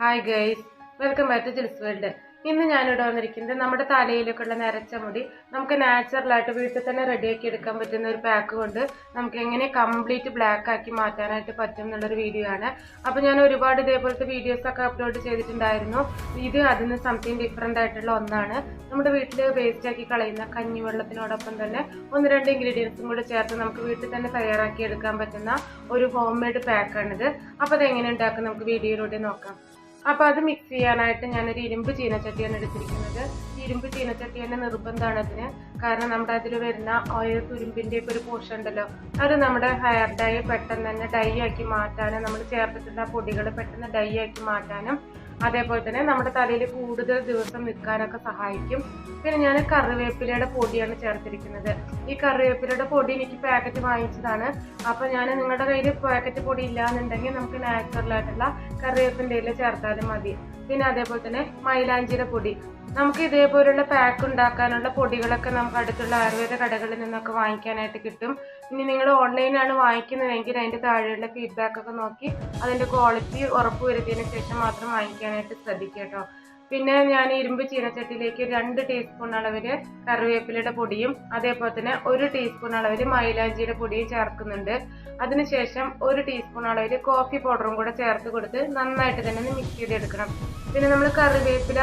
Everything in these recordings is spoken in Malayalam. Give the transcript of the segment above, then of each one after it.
Hi guys welcome back to Jils world ഇന്ന് ഞാനിവിടെ വന്നിരിക്കുന്നത് നമ്മുടെ തലയിലൊക്കെ ഉള്ള നരച്ച മുടി. നമുക്ക് നാച്ചുറലായിട്ട് വീട്ടിൽ തന്നെ റെഡിയാക്കി എടുക്കാൻ പറ്റുന്ന ഒരു പാക്ക് കൊണ്ട് നമുക്ക് എങ്ങനെ കംപ്ലീറ്റ് ബ്ലാക്ക് ആക്കി മാറ്റാനായിട്ട് പറ്റും എന്നുള്ളൊരു വീഡിയോ ആണ്. അപ്പോൾ ഞാൻ ഒരുപാട് ഇതേപോലത്തെ വീഡിയോസൊക്കെ അപ്ലോഡ് ചെയ്തിട്ടുണ്ടായിരുന്നു. ഇത് അതിന് സംതിങ് ഡിഫറെന്റ് ആയിട്ടുള്ള ഒന്നാണ്. നമ്മുടെ വീട്ടിൽ വേസ്റ്റ് ആക്കി കളയുന്ന കഞ്ഞി കഞ്ഞിവെള്ളത്തിനോടൊപ്പം തന്നെ ഒന്ന് രണ്ട് ഇൻഗ്രീഡിയൻസും കൂടി ചേർത്ത് നമുക്ക് വീട്ടിൽ തന്നെ തയ്യാറാക്കി എടുക്കാൻ പറ്റുന്ന ഒരു ഹോം മെയ്ഡ് പാക്കാണിത് അപ്പോൾ അത് എങ്ങനെ ഉണ്ടാക്കും നമുക്ക് വീഡിയോയിലൂടെ നോക്കാം. അപ്പോൾ അത് മിക്സ് ചെയ്യാനായിട്ട് ഞാനൊരു ഇരുമ്പ് ചീനച്ചട്ടിയാണ് എടുത്തിരിക്കുന്നത്. ഇരുമ്പ് ചീനച്ചട്ടിയുടെ നിർബന്ധമാണ് അതിന്. കാരണം നമ്മുടെ അതിൽ വരുന്ന ഓയിൽ തുരുമ്പിന്റെ ഒക്കെ ഒരു പോർഷൻ ഉണ്ടല്ലോ അത് നമ്മുടെ ഹെയർ ഡൈ പെട്ടെന്ന് തന്നെ ഡൈ ആക്കി മാറ്റാനും നമ്മൾ ചേർത്തിട്ടുള്ള പൊടികൾ പെട്ടെന്ന് ഡൈ ആക്കി മാറ്റാനും അതേപോലെ തന്നെ നമ്മുടെ തലയിൽ കൂടുതൽ ദിവസം നിൽക്കാനൊക്കെ സഹായിക്കും. പിന്നെ ഞാൻ കറിവേപ്പിലയുടെ പൊടിയാണ് ചേർത്തിരിക്കുന്നത്. ഈ കറിവേപ്പിലയുടെ പൊടി എനിക്ക് പാക്കറ്റ് വാങ്ങിച്ചതാണ്. അപ്പോൾ ഞാൻ നിങ്ങളുടെ കയ്യിൽ പാക്കറ്റ് പൊടി ഇല്ലാന്നുണ്ടെങ്കിൽ നമുക്ക് നാച്ചുറൽ ആയിട്ടുള്ള കറിവേപ്പിന്റെ ഇല ചേർത്താലും മതി. പിന്നെ അതേപോലെ തന്നെ മൈലാഞ്ചിയുടെ പൊടി. നമുക്ക് ഇതേപോലുള്ള പാക്ക് ഉണ്ടാക്കാനുള്ള പൊടികളൊക്കെ നമുക്ക് അടുത്തുള്ള ആയുർവേദ കടകളിൽ നിന്നൊക്കെ വാങ്ങിക്കാനായിട്ട് കിട്ടും. ഇനി നിങ്ങൾ ഓൺലൈനാണ് വാങ്ങിക്കുന്നതെങ്കിൽ അതിന്റെ താഴെയുള്ള ഫീഡ്ബാക്ക് ഒക്കെ നോക്കി അതിന്റെ ക്വാളിറ്റി ഉറപ്പ് വരുത്തിയതിന് ശേഷം മാത്രം വാങ്ങിക്കാനായിട്ട് ശ്രദ്ധിക്കുക കേട്ടോ. പിന്നെ ഞാൻ ഇരുമ്പ് ചീനച്ചട്ടിയിലേക്ക് രണ്ട് ടീസ്പൂൺ അളവിൽ കറിവേപ്പിലയുടെ പൊടിയും അതേപോലെ തന്നെ ഒരു ടീസ്പൂൺ അളവിൽ മൈലാഞ്ചിയുടെ പൊടിയും ചേർക്കുന്നുണ്ട്. അതിനുശേഷം ഒരു ടീസ്പൂൺ അളവിൽ കോഫി പൗഡറും കൂടെ ചേർത്ത് കൊടുത്ത് നന്നായിട്ട് തന്നെ ഒന്ന് മിക്സ് ചെയ്തെടുക്കണം. പിന്നെ നമ്മൾ കറിവേപ്പില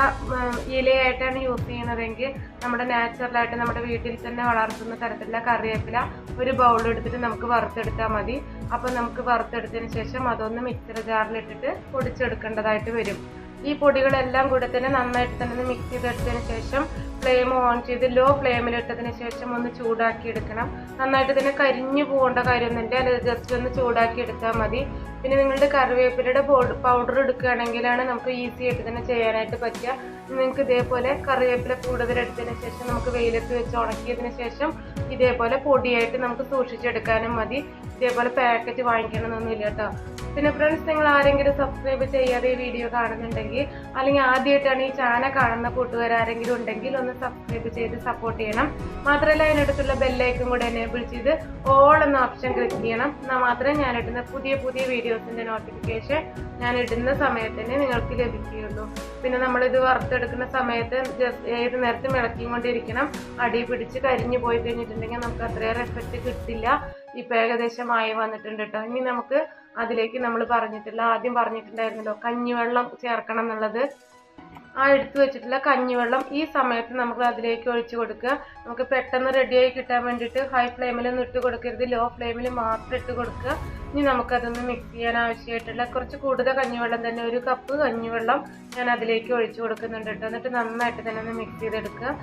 ഇലയായിട്ടാണ് യൂസ് ചെയ്യുന്നതെങ്കിൽ നമ്മുടെ നാച്ചുറലായിട്ട് നമ്മുടെ വീട്ടിൽ തന്നെ വളർത്തുന്ന തരത്തിലുള്ള കറിവേപ്പില ഒരു ബൗൾ എടുത്തിട്ട് നമുക്ക് വറുത്തെടുത്താൽ മതി. അപ്പം നമുക്ക് വറുത്തെടുത്തതിന് ശേഷം അതൊന്ന് മിക്സർ ജാറിലിട്ടിട്ട് പൊടിച്ചെടുക്കേണ്ടതായിട്ട് വരും. ഈ പൊടികളെല്ലാം കൂടെ തന്നെ നന്നായിട്ട് തന്നെ മിക്സ് ചെയ്തെടുത്തതിന് ശേഷം ഫ്ലെയിം ഓൺ ചെയ്ത് ലോ ഫ്ലെയിമിലിട്ടതിന് ശേഷം ഒന്ന് ചൂടാക്കി എടുക്കണം. നന്നായിട്ട് തന്നെ കരിഞ്ഞു പോകേണ്ട കാര്യമൊന്നുമില്ല. അത് ജസ്റ്റ് ഒന്ന് ചൂടാക്കി എടുത്താൽ മതി. പിന്നെ നിങ്ങളുടെ കറിവേപ്പിലയുടെ പൗഡർ എടുക്കുകയാണെങ്കിലാണ് നമുക്ക് ഈസി ആയിട്ട് തന്നെ ചെയ്യാനായിട്ട് പറ്റുക. നിങ്ങൾക്ക് ഇതേപോലെ കറിവേപ്പില കൂടുതൽ എടുത്തതിന് ശേഷം നമുക്ക് വെയിലത്ത് വെച്ച് ഉണക്കിയതിന് ശേഷം ഇതേപോലെ പൊടിയായിട്ട് നമുക്ക് സൂക്ഷിച്ചെടുക്കാനും മതി. ഇതേപോലെ പാക്കറ്റ് വാങ്ങിക്കണമെന്നൊന്നുമില്ല കേട്ടോ പിന്നെ ഫ്രണ്ട്സ് നിങ്ങൾ ആരെങ്കിലും സബ്സ്ക്രൈബ് ചെയ്യാതെ ഈ വീഡിയോ കാണുന്നുണ്ടെങ്കിൽ അല്ലെങ്കിൽ ആദ്യമായിട്ടാണ് ഈ ചാനൽ കാണുന്ന കൂട്ടുകാർ ആരെങ്കിലും ഉണ്ടെങ്കിൽ ഒന്ന് സബ്സ്ക്രൈബ് ചെയ്ത് സപ്പോർട്ട് ചെയ്യണം. മാത്രമല്ല അതിനടുത്തുള്ള ബെല്ലൈക്കും കൂടെ എനേബിൾ ചെയ്ത് ഓൾ എന്ന ഓപ്ഷൻ ക്ലിക്ക് ചെയ്യണം. എന്നാൽ മാത്രമേ ഞാൻ ഇടുന്ന പുതിയ പുതിയ വീഡിയോസിന്റെ നോട്ടിഫിക്കേഷൻ ഞാൻ ഇടുന്ന സമയത്ത് തന്നെ നിങ്ങൾക്ക് ലഭിക്കുകയുള്ളൂ. പിന്നെ നമ്മളിത് വറുത്തെടുക്കുന്ന സമയത്ത് ഏത് നേരത്തും ഇളക്കിക്കൊണ്ടിരിക്കണം. അടി പിടിച്ച് കരിഞ്ഞു പോയി കഴിഞ്ഞിട്ടുണ്ടെങ്കിൽ നമുക്ക് അത്രയേറെ എഫക്റ്റ് കിട്ടില്ല. ഇപ്പം ഏകദേശം ആയി വന്നിട്ടുണ്ട് കേട്ടോ ഇനി നമുക്ക് അതിലേക്ക് നമ്മൾ പറഞ്ഞിട്ടില്ല ആദ്യം പറഞ്ഞിട്ടുണ്ടായിരുന്നല്ലോ കഞ്ഞിവെള്ളം ചേർക്കണം എന്നുള്ളത്. ആ എടുത്തു വെച്ചിട്ടുള്ള കഞ്ഞിവെള്ളം ഈ സമയത്ത് നമുക്ക് അതിലേക്ക് ഒഴിച്ചു കൊടുക്കുക. നമുക്ക് പെട്ടെന്ന് റെഡിയായി കിട്ടാൻ വേണ്ടിയിട്ട് ഹൈ ഫ്ലെയിമിൽ ഫ്ലെയിമിലൊന്നും ഇട്ട് കൊടുക്കരുത്. ലോ ഫ്ലെയിമിൽ മാത്രം ഇട്ട് കൊടുക്കുക. ഇനി നമുക്കതൊന്ന് മിക്സ് ചെയ്യാൻ ആവശ്യമായിട്ടുള്ള കുറച്ച് കൂടുതൽ കഞ്ഞിവെള്ളം തന്നെ ഒരു കപ്പ് കഞ്ഞിവെള്ളം ഞാൻ അതിലേക്ക് ഒഴിച്ചു കൊടുക്കുന്നുണ്ട് കേട്ടോ എന്നിട്ട് നന്നായിട്ട് തന്നെ ഒന്ന് മിക്സ് ചെയ്തെടുക്കുക.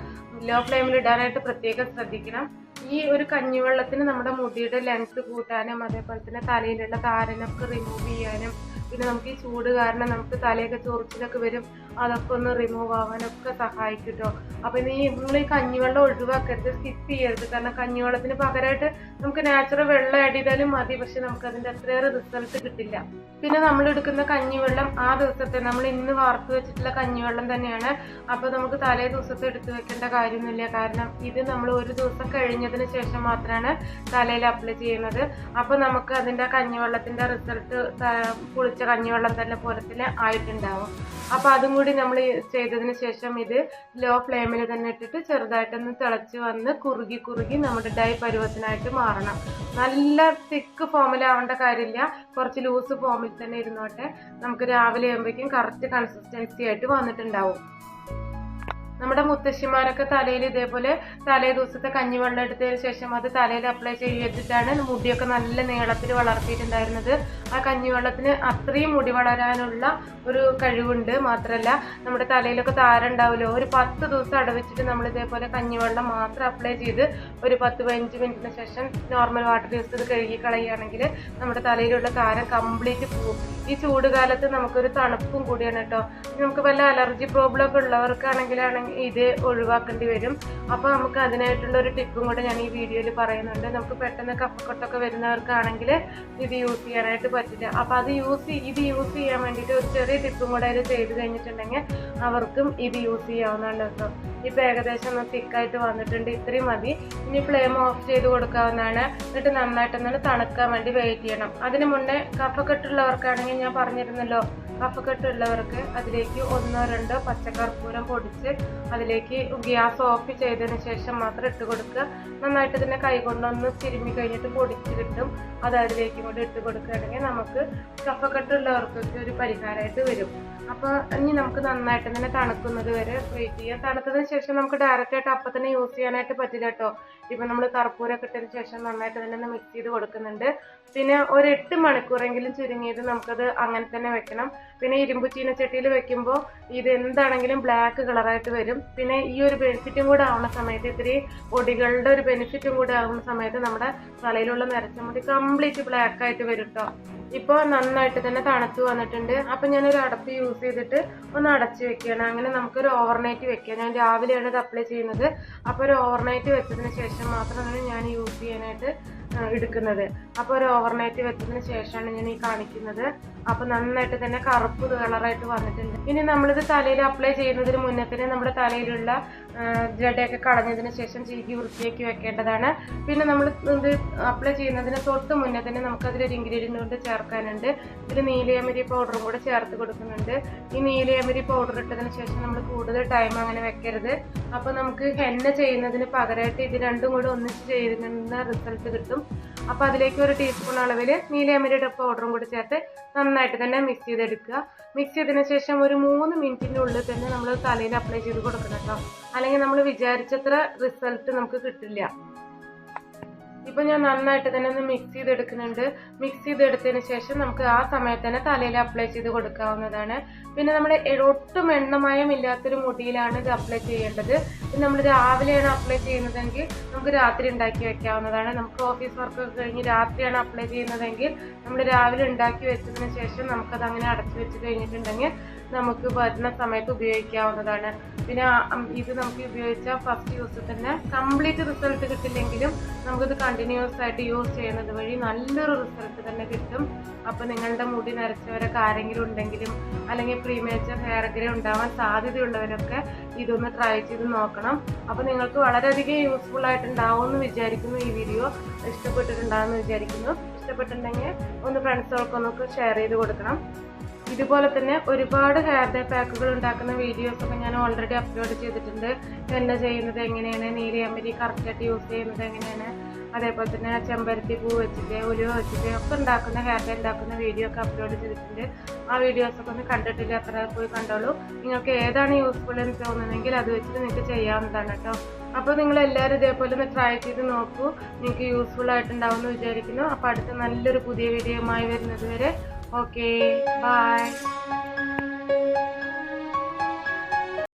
ലോ ഫ്ലെയിമിൽ ഇടാനായിട്ട് പ്രത്യേകം ശ്രദ്ധിക്കണം. ഈ ഒരു കഞ്ഞിവെള്ളത്തിന് നമ്മുടെ മുടിയുടെ ലെങ്ത് കൂട്ടാനും അതേപോലെ തന്നെ തലയിലുള്ള താരനൊക്കെ റിമൂവ് ചെയ്യാനും പിന്നെ നമുക്ക് ഈ ചൂട് കാരണം നമുക്ക് തലയൊക്കെ ചൊറിച്ചിലൊക്കെ വരും. അതൊക്കെ ഒന്ന് റിമൂവ് ആവാനൊക്കെ സഹായിക്കും കേട്ടോ അപ്പം ഇനി നിങ്ങൾ ഈ കഞ്ഞിവെള്ളം ഒഴിവാക്കരുത് സ്കിപ്പ് ചെയ്യരുത്. കാരണം കഞ്ഞിവെള്ളത്തിന് പകരമായിട്ട് നമുക്ക് നാച്ചുറൽ വെള്ളം ആഡ് ചെയ്താലും മതി. പക്ഷെ നമുക്ക് അതിന്റെ അത്രയേറെ റിസൾട്ട് കിട്ടില്ല. പിന്നെ നമ്മൾ എടുക്കുന്ന കഞ്ഞിവെള്ളം ആ ദിവസത്തെ നമ്മൾ ഇന്ന് വാർത്ത് വെച്ചിട്ടുള്ള കഞ്ഞിവെള്ളം തന്നെയാണ്. അപ്പോൾ നമുക്ക് തലേ ദിവസത്തെ എടുത്ത് വെക്കേണ്ട കാര്യമൊന്നുമില്ല. കാരണം ഇത് നമ്മൾ ഒരു ദിവസം കഴിഞ്ഞതിന് ശേഷം മാത്രമാണ് തലയിൽ അപ്ലൈ ചെയ്യുന്നത്. അപ്പോൾ നമുക്ക് അതിന്റെ കഞ്ഞിവെള്ളത്തിന്റെ റിസൾട്ട് കുളിച്ച കഞ്ഞിവെള്ളം തന്നെ തന്നെ ആയിട്ടുണ്ടാവും. അപ്പോൾ അതും കൂടി നമ്മൾ ചെയ്തതിന് ശേഷം ഇത് ലോ ഫ്ലെയിമിൽ തന്നെ ഇട്ടിട്ട് ചെറുതായിട്ടൊന്ന് തിളച്ച് വന്ന് കുറുകി കുറുകി നമ്മുടെ ഡൈ പരുവത്തിനായിട്ട് മാറണം. നല്ല തിക്ക് ഫോമിലാവേണ്ട കാര്യമില്ല. കുറച്ച് ലൂസ് ഫോമിൽ തന്നെ ഇരുന്നോട്ടെ. നമുക്ക് രാവിലെ ആകുമ്പോഴേക്കും കറക്റ്റ് കൺസിസ്റ്റൻസി ആയിട്ട് വന്നിട്ടുണ്ടാവും. നമ്മുടെ മുത്തശ്ശിമാരൊക്കെ തലയിൽ ഇതേപോലെ തലേ ദിവസത്തെ കഞ്ഞിവെള്ളം എടുത്തതിന് ശേഷം അത് തലയിൽ അപ്ലൈ ചെയ്തിട്ടാണ് മുടിയൊക്കെ നല്ല നീളത്തിൽ വളർത്തിയിട്ടുണ്ടായിരുന്നത്. ആ കഞ്ഞിവെള്ളത്തിന് അത്രയും മുടി വളരാനുള്ള ഒരു കഴിവുണ്ട്. മാത്രമല്ല നമ്മുടെ തലയിലൊക്കെ താരുണ്ടാവുമല്ലോ ഒരു പത്ത് ദിവസം അടവച്ചിട്ട് നമ്മൾ ഇതേപോലെ കഞ്ഞിവെള്ളം മാത്രം അപ്ലൈ ചെയ്ത് ഒരു പത്ത് പതിനഞ്ച് മിനിറ്റിന് ശേഷം നോർമൽ വാട്ടർ യൂസ് ചെയ്ത് കഴുകി കളയുകയാണെങ്കിൽ നമ്മുടെ തലയിലുള്ള താരം കംപ്ലീറ്റ് പോകും ഈ ചൂട് കാലത്ത് നമുക്കൊരു തണുപ്പും കൂടിയാണ് കേട്ടോ. നമുക്ക് വല്ല അലർജി പ്രോബ്ലം ഒക്കെ ഉള്ളവർക്കാണെങ്കിലാണെങ്കിൽ ഇത് ഒഴിവാക്കേണ്ടി വരും. അപ്പോൾ നമുക്ക് അതിനായിട്ടുള്ള ഒരു ടിപ്പും കൂടെ ഞാൻ ഈ വീഡിയോയിൽ പറയുന്നുണ്ട്. നമുക്ക് പെട്ടെന്ന് കഫക്കെട്ടൊക്കെ വരുന്നവർക്കാണെങ്കിൽ ഇത് യൂസ് ചെയ്യാനായിട്ട് പറ്റില്ല. അപ്പോൾ അത് യൂസ് ഇത് യൂസ് ചെയ്യാൻ വേണ്ടിയിട്ട് ഒരു ചെറിയ ടിപ്പും കൂടെ അതിൽ ചെയ്ത് കഴിഞ്ഞിട്ടുണ്ടെങ്കിൽ അവർക്കും ഇത് യൂസ് ചെയ്യാവുന്നതാണ് കേട്ടോ. ഇപ്പം ഏകദേശം ഒന്ന് തിക്കായിട്ട് വന്നിട്ടുണ്ട്. ഇത്രയും മതി. ഇനി ഫ്ലെയിം ഓഫ് ചെയ്ത് കൊടുക്കാവുന്നതാണ്. എന്നിട്ട് നന്നായിട്ടൊന്ന് തണുക്കാൻ വേണ്ടി വെയിറ്റ് ചെയ്യണം. അതിന് മുന്നേ കഫക്കെട്ടുള്ളവർക്കാണെങ്കിൽ ഞാൻ പറഞ്ഞിരുന്നല്ലോ കഫക്കെട്ട് ഉള്ളവർക്ക് അതിലേക്ക് ഒന്നോ രണ്ടോ പച്ചക്കർപ്പൂരം പൊടിച്ച് അതിലേക്ക് ഗ്യാസ് ഓഫ് ചെയ്തതിന് ശേഷം മാത്രം ഇട്ട് കൊടുക്കുക. നന്നായിട്ട് ഇതിനെ കൈകൊണ്ടൊന്ന് തിരുമ്മി കഴിഞ്ഞിട്ട് പൊടിച്ച് കിട്ടും. അത് അതിലേക്ക് കൂടി ഇട്ട് കൊടുക്കുകയാണെങ്കിൽ നമുക്ക് കഫക്കെട്ടുള്ളവർക്കൊക്കെ ഒരു പരിഹാരമായിട്ട് വരും. അപ്പോൾ ഇനി നമുക്ക് നന്നായിട്ട് തന്നെ തണുക്കുന്നത് വരെ വെയിറ്റ് ചെയ്യാം. തണുത്തതിന് ശേഷം നമുക്ക് ഡയറക്റ്റ് ആയിട്ട് അപ്പം തന്നെ യൂസ് ചെയ്യാനായിട്ട് പറ്റില്ല കേട്ടോ. ഇപ്പം നമ്മൾ കർപ്പൂരൊക്കെ ഇട്ടതിന് ശേഷം നന്നായിട്ട് തന്നെ ഒന്ന് മിക്സ് ചെയ്ത് കൊടുക്കുന്നുണ്ട്. പിന്നെ ഒരു എട്ട് മണിക്കൂറെങ്കിലും ചുരുങ്ങിയത് നമുക്കത് അങ്ങനെ തന്നെ വെക്കണം. പിന്നെ ഇരുമ്പ് ചീനച്ചട്ടിയിൽ വെക്കുമ്പോൾ ഇത് എന്താണെങ്കിലും ബ്ലാക്ക് കളറായിട്ട് വരും. പിന്നെ ഈ ഒരു ബെനിഫിറ്റും കൂടെ ആവുന്ന സമയത്ത് ഇത്തിരി പൊടികളുടെ ഒരു ബെനിഫിറ്റും കൂടെ ആവുന്ന സമയത്ത് നമ്മുടെ തലയിലുള്ള നരച്ച മുടി കംപ്ലീറ്റ് ബ്ലാക്ക് ആയിട്ട് വരും കേട്ടോ ഇപ്പോൾ നന്നായിട്ട് തന്നെ തണുത്ത് വന്നിട്ടുണ്ട്. അപ്പം ഞാനൊരു അടപ്പ് യൂസ് ചെയ്തിട്ട് ഒന്ന് അടച്ച് വെക്കുകയാണ്. അങ്ങനെ നമുക്കൊരു ഓവർനൈറ്റ് വെക്കാം. ഞാൻ രാവിലെയാണ് ഇത് അപ്ലൈ ചെയ്യുന്നത്. അപ്പോൾ ഒരു ഓവർനൈറ്റ് വെച്ചതിന് ശേഷം മാത്രമാണ് ഞാൻ യൂസ് ചെയ്യാനായിട്ട് എടുക്കുന്നത്. അപ്പോൾ ഒരു ഓവർനൈറ്റ് വെച്ചതിന് ശേഷമാണ് ഞാൻ ഈ കാണിക്കുന്നത്. അപ്പോൾ നന്നായിട്ട് തന്നെ കറുപ്പ് കളറായിട്ട് വന്നിട്ടുണ്ട്. ഇനി നമ്മളിത് തലയിൽ അപ്ലൈ ചെയ്യുന്നതിന് മുന്നേ തന്നെ നമ്മുടെ തലയിലുള്ള ജഡയൊക്കെ കളഞ്ഞതിന് ശേഷം ചീകി വൃത്തിയാക്കി വെക്കേണ്ടതാണ്. പിന്നെ നമ്മൾ ഇത് അപ്ലൈ ചെയ്യുന്നതിന് തൊട്ട് മുന്നേ തന്നെ നമുക്കതിലൊരു ഇൻഗ്രീഡിയന്റ് കൊണ്ട് ചേർക്കാനുണ്ട്. ഇതിൽ നീലയമരി പൗഡറും കൂടെ ചേർത്ത് കൊടുക്കുന്നുണ്ട്. ഈ നീലയമരി പൗഡർ ഇട്ടതിന് ശേഷം നമ്മൾ കൂടുതൽ ടൈം അങ്ങനെ വെക്കരുത്. അപ്പോൾ നമുക്ക് ഹെന്ന ചെയ്യുന്നതിന് പകരമായിട്ട് ഇത് രണ്ടും കൂടെ ഒന്നിച്ച് ചെയ്യുന്ന റിസൾട്ട് കിട്ടും. അപ്പോൾ അതിലേക്ക് ഒരു ടീസ്പൂൺ അളവിൽ നീലയമരിയുടെ പൗഡറും കൂടി ചേർത്ത് നന്നായിട്ട് തന്നെ മിക്സ് ചെയ്തെടുക്കുക. മിക്സ് ചെയ്തതിന് ശേഷം ഒരു മൂന്ന് മിനിറ്റിന്റെ ഉള്ളിൽ തന്നെ നമ്മൾ തലയിൽ അപ്ലൈ ചെയ്ത് കൊടുക്കണം കേട്ടോ. അല്ലെങ്കിൽ നമ്മൾ വിചാരിച്ചത്ര റിസൾട്ട് നമുക്ക് കിട്ടില്ല. ഇപ്പൊ ഞാൻ നന്നായിട്ട് തന്നെ ഒന്ന് മിക്സ് ചെയ്തെടുക്കുന്നുണ്ട്. മിക്സ് ചെയ്തെടുത്തതിന് ശേഷം നമുക്ക് ആ സമയത്ത് തന്നെ തലയിൽ അപ്ലൈ ചെയ്ത് കൊടുക്കാവുന്നതാണ്. പിന്നെ നമ്മുടെ ഒട്ടും എണ്ണമയം ഇല്ലാത്തൊരു മുടിയിലാണ് ഇത് അപ്ലൈ ചെയ്യേണ്ടത്. പിന്നെ നമ്മൾ രാവിലെയാണ് അപ്ലൈ ചെയ്യുന്നതെങ്കിൽ നമുക്ക് രാത്രി ഉണ്ടാക്കി വെക്കാവുന്നതാണ്. നമുക്ക് ഓഫീസ് വർക്ക് കഴിഞ്ഞ് രാത്രിയാണ് അപ്ലൈ ചെയ്യുന്നതെങ്കിൽ നമ്മൾ രാവിലെ ഉണ്ടാക്കി വെച്ചതിന് ശേഷം നമുക്കത് അങ്ങനെ അടച്ചു വെച്ച് കഴിഞ്ഞിട്ടുണ്ടെങ്കിൽ നമുക്ക് വരുന്ന സമയത്ത് ഉപയോഗിക്കാവുന്നതാണ്. പിന്നെ ഇത് നമുക്ക് ഉപയോഗിച്ച ഫസ്റ്റ് യൂസ് തന്നെ കംപ്ലീറ്റ് റിസൾട്ട് കിട്ടില്ലെങ്കിലും നമുക്കിത് കണ്ടിന്യൂസ് ആയിട്ട് യൂസ് ചെയ്യുന്നത് വഴി നല്ലൊരു റിസൾട്ട് തന്നെ കിട്ടും. അപ്പോൾ നിങ്ങളുടെ മുടി നരച്ചവരൊക്കെ ആരെങ്കിലും ഉണ്ടെങ്കിലും അല്ലെങ്കിൽ പ്രീമേച്ചർ ഹെയർ ഗ്രേ ഉണ്ടാവാൻ സാധ്യതയുള്ളവരൊക്കെ ഇതൊന്ന് ട്രൈ ചെയ്ത് നോക്കണം. അപ്പോൾ നിങ്ങൾക്ക് വളരെയധികം യൂസ്ഫുൾ ആയിട്ടുണ്ടാവും എന്ന് വിചാരിക്കുന്നു ഈ വീഡിയോ ഇഷ്ടപ്പെട്ടിട്ടുണ്ടാവുമെന്ന് വിചാരിക്കുന്നു. ഇഷ്ടപ്പെട്ടിട്ടുണ്ടെങ്കിൽ ഒന്ന് ഫ്രണ്ട്സുകൾക്കൊന്നൊക്കെ ഷെയർ ചെയ്ത് കൊടുക്കണം. ഇതുപോലെ തന്നെ ഒരുപാട് ഹെയർ ഡേ പാക്കുകൾ ഉണ്ടാക്കുന്ന വീഡിയോസ് ഒക്കെ ഞാൻ ഓൾറെഡി അപ്ലോഡ് ചെയ്തിട്ടുണ്ട്. എണ്ണ ചെയ്യുന്നത് എങ്ങനെയാണ്? നീലയമ്പരി കറക്റ്റായിട്ട് യൂസ് ചെയ്യുന്നത് എങ്ങനെയാണ്? അതേപോലെ തന്നെ ചെമ്പരത്തി പൂ വെച്ചിട്ട് ഉലുവ വെച്ചിട്ട് ഒക്കെ ഉണ്ടാക്കുന്ന ഹെയർ ഡേ ഉണ്ടാക്കുന്ന വീഡിയോ ഒക്കെ അപ്ലോഡ് ചെയ്തിട്ടുണ്ട്. ആ വീഡിയോസൊക്കെ ഒന്ന് കണ്ടിട്ടില്ല? അത്ര പോയി കണ്ടോളൂ. നിങ്ങൾക്ക് ഏതാണ് യൂസ്ഫുൾ എന്ന് തോന്നുന്നെങ്കിൽ അത് വെച്ചിട്ട് നിങ്ങൾക്ക് ചെയ്യാവുന്നതാണ് കേട്ടോ അപ്പോൾ നിങ്ങൾ എല്ലാവരും ഇതേപോലെ ഒന്ന് ട്രൈ ചെയ്ത് നോക്കൂ. നിങ്ങൾക്ക് യൂസ്ഫുൾ ആയിട്ടുണ്ടാവും എന്ന് വിചാരിക്കുന്നു. അപ്പോൾ അടുത്ത നല്ലൊരു പുതിയ വീഡിയോയുമായി വരുന്നത് വരെ Okay, bye.